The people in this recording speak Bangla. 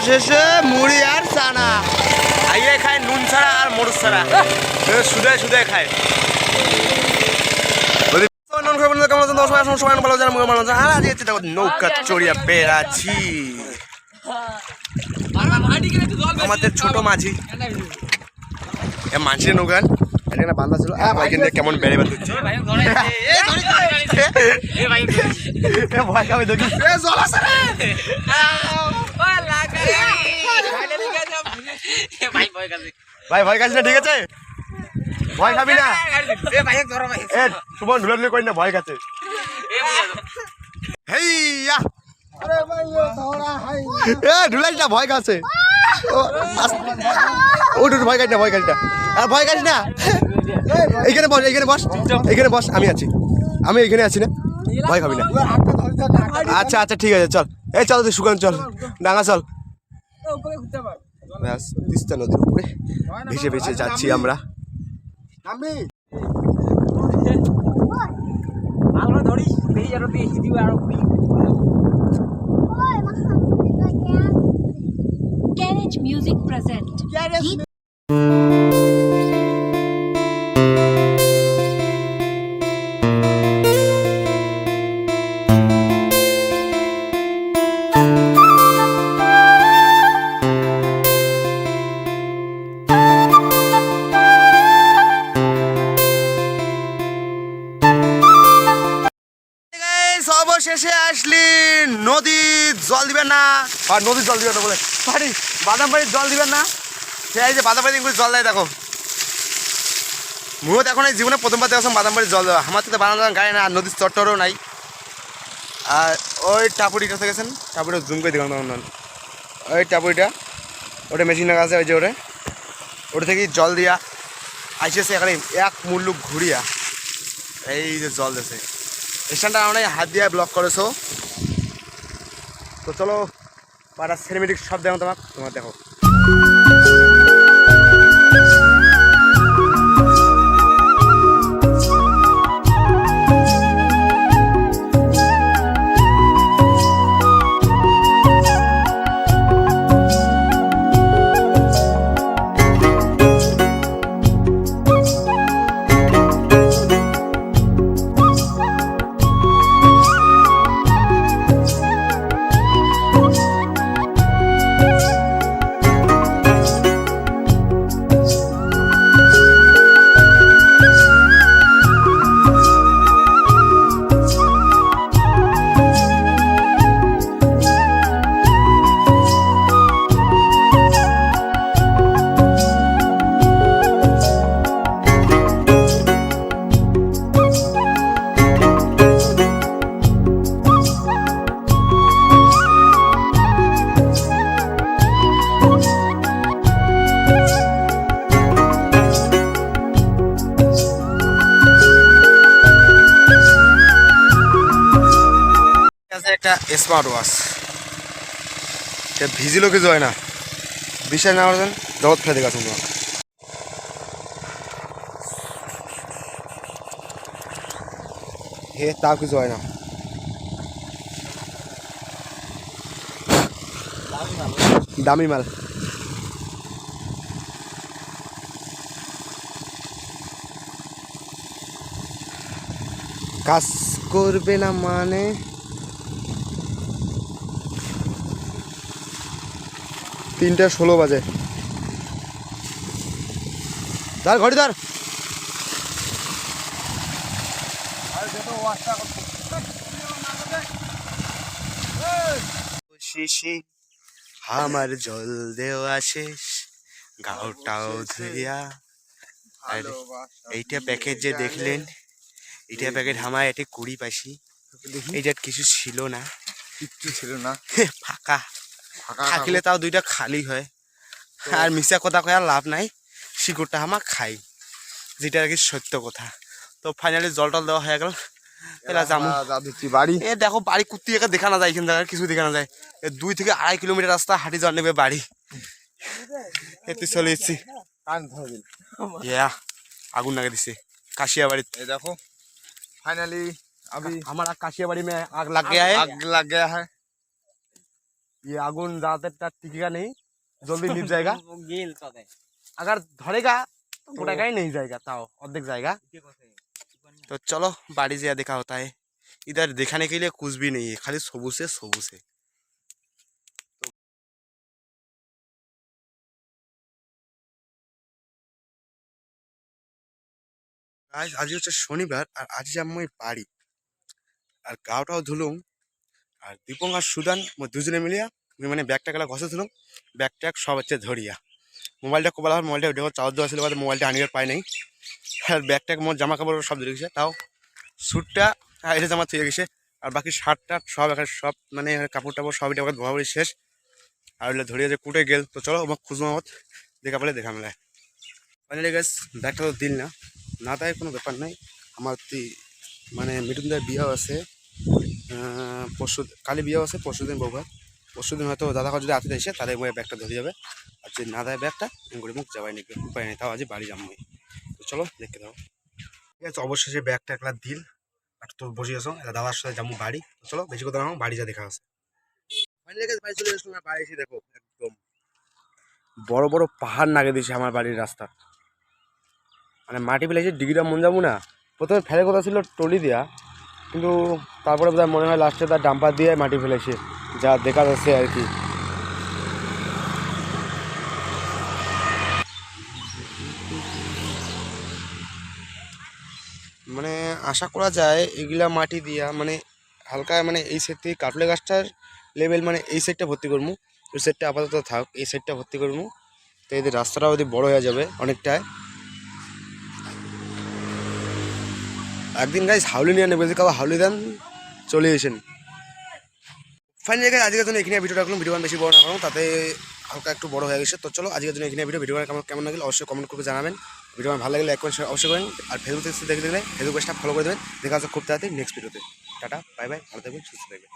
সর্বশেষে মুড়ি আর চানা। আইয়ে খায় নুন ছাড়া আর মরুচ ছাড়া। সুদে সুদে খায়। নৌকা চড়িয়া বেড়াচ্ছি। আমাদের ছোট মাঝি। এ মাঝির নৌকান। এখানে বান্ধা ছিল। আহ, ভাই কিন্তু কেমন বেড়ে বেড়ে ভয় খাবে দেখি ভাই ভয় খাস না ঠিক আছে? ভয় খাবি না। এ ধুলে ধুলে করি না ভয় কাছে হেইয়া। এ ধুলাই না ভয় ও, উঠ ভয় না ভয় না। আর ভয় খাস না। এইখানে বস এইখানে বস। এইখানে বস আমি আছি। আমি এইখানে আছি না। ভয় খাবি না। আচ্ছা আচ্ছা ঠিক আছে চল। এই চল তুই সুকান চল। ডাঙা চল। ব্যাস তিস্তা নদীর উপরে। ভেসে ভেসে যাচ্ছি আমরা। Music present. আর নদীর জল দিবেন না বলে। বাড়ি বাদাম বাড়ির জল দিবেন না। সেই যে বাদাম বাড়ি জল দেয়, দেখো। মুহূর্ত এখন এই জীবনে প্রথমবার দেখলাম বাদাম বাড়ির জল দেওয়া। আমার তো বানানো গাড়ি না আর নদীর চট্টরও নাই। আর ওই টাপুরিটা দেখেছেন টাপুরিটা জুম করে দেখলাম তখন ওই টাপুরিটা, ওটা মেশিন লাগা আছে ওই যে ওটা ওটা থেকে জল দিয়া আইসেছে এখানে এক মুল্লুক ঘুরিয়া। এই যে জল দিছে। স্ট্যান্ডটা আমরা হাত দিয়ে ব্লক করেছ। তো চলো। পাড়া সিনেমেটিক সব দেখো তোমার তোমার দেখো আছে একটা স্মার্ট ওয়াচ ভিজিলো কিছু হয় না। বিশ্বাস না করছেন জগৎ ফেলে গেছে তোমার। হে, তাও কিছু হয় না। দামি মাল। কাজ করবে না মানে? তিনটা ষোলো বাজে। ধর ঘড়ি ধর। শিশি আমার জল দেওয়া শেষ। গাওটাও ধুইয়া আর এইটা প্যাকেট যে দেখলেন এইটা প্যাকেট আমার এটি কুড়ি পাইছি। এইটা কিছু ছিল না। কিচ্ছু ছিল না। ফাঁকা। থাকিলে তাও দুইটা খালি হয়। আর মিশা কথা কয়া লাভ নাই। শিকড়টা আমার খাই। যেটা আর কি সত্য কথা। তো ফাইনালি জল টল দেওয়া হয়ে গেল। এলা জামু বাড়ি? এ দেখো বাড়ি দেখা না দেখা না দুই থেকে আড়াই কিলোমিটার রাস্তা হাঁটি যাওয়া নেবে বাড়ি। এতে চলে আগুন লাগে দিছে। কাশিয়া দেখো ফাইনালি अभी हमारा काशिया बाड़ी में आग लग गया है आग ये आगुन ज्यादा तक टिकेगा नहीं जल्दी निप जाएगा गेल तदे अगर धरेगा तो मोटा ही नहीं जाएगा ताओ अर्धेक जाएगा तो चलो बाड़ी से देखा होता है इधर दिखाने के लिए कुछ भी नहीं है खाली सबूज है सबूज है আজ আজ হচ্ছে শনিবার আর আজ যাবো আমি বাড়ি আর গাওটাও ধুলুম আর দীপং আর সুদান দুজনে মিলিয়া আমি মানে ব্যাগটা গেলা ঘষে ধুলুম ব্যাগ ট্যাগ সব হচ্ছে ধরিয়া। মোবাইলটা কোবালা হয় মোবাইলটা ওটা চার্জ দেওয়া ছিল মোবাইলটা আনিবার পাই নাই। আর ব্যাগ ট্যাগ মোট জামা কাপড় সব ধরে গেছে। তাও স্যুটটা এটা জামা থেকে গেছে। আর বাকি শার্টটা সব এখন সব মানে কাপড় টাপড় সব এটা ধোয়া শেষ। আর ওগুলো ধরিয়ে যে কুটে গেল। তো চলো আমার খুঁজবো মত দেখা পেলে দেখা মেলায়। ফাইনালি গেছ ব্যাগটা তো দিল না। না তাই কোনো ব্যাপার নাই। আমার মানে মিঠুনদার বিয়েও আছে। পরশু কালী বিয়েও আছে পরশু দিন বউভাত পরশু দিন হয়তো দাদা যদি আতে এসে, তাহলে ওই ব্যাগটা ধরে যাবে। আর যদি না দেয় ব্যাগটা করে মুখ যাবাই নাকি উপায় নেই, তাও আজ বাড়ি যাব তো চলো দেখতে দাও ঠিক আছে অবশ্যই সে ব্যাগটা একলা দিল, আর তোর বসে আসো এটা দাদার সাথে যাব বাড়ি। চলো, বেশি কথা না বাড়ি যা দেখা আছে বাড়ি বাড়ি এসে দেখো, একদম বড় বড় পাহাড় নাগে দিয়েছে আমার বাড়ির রাস্তা। মানে মাটি ফেলেছে, ডিগ্রিটা মন যাব না। প্রথমে ফেলে কথা ছিল টলি দেওয়া কিন্তু তারপরে বোধহয় মনে হয় লাস্টে তার ডাম্পার দিয়ে মাটি ফেলেছে, যা দেখা যাচ্ছে আর কি। মানে আশা করা যায় এগুলা মাটি দিয়া মানে হালকা মানে এই সাইড থেকে কাটলে গাছটার লেভেল মানে এই সাইডটা ভর্তি করব ওই সাইডটা আপাতত থাক, এই সাইডটা ভর্তি করব তো এদের রাস্তাটাও যদি বড় হয়ে যাবে অনেকটাই একদিন গাইজ হাউলি নিয়ে নেবে কাউ হাউলি দেন, চলে এসেন। ফাইনালি গাইজ আজকের জন্য এখানে ভিডিও রাখলাম। ভিডিও বেশি বড় না করলাম তাতে হালকা একটু বড় হয়ে গেছে। তো চলো, আজকের জন্য এখানে ভিডিও ভিডিও কেমন কেমন লাগলে অবশ্যই কমেন্ট করে জানাবেন। ভিডিও ভালো লাগলে এক করে অবশ্যই করেন আর ফেসবুক থেকে দেখে দেখলে ফেসবুক পেজটা ফলো করে দেবেন। দেখা খুব তাড়াতাড়ি নেক্সট ভিডিওতে টাটা বাই বাই ভালো থাকবেন, সুস্থ থাকবেন।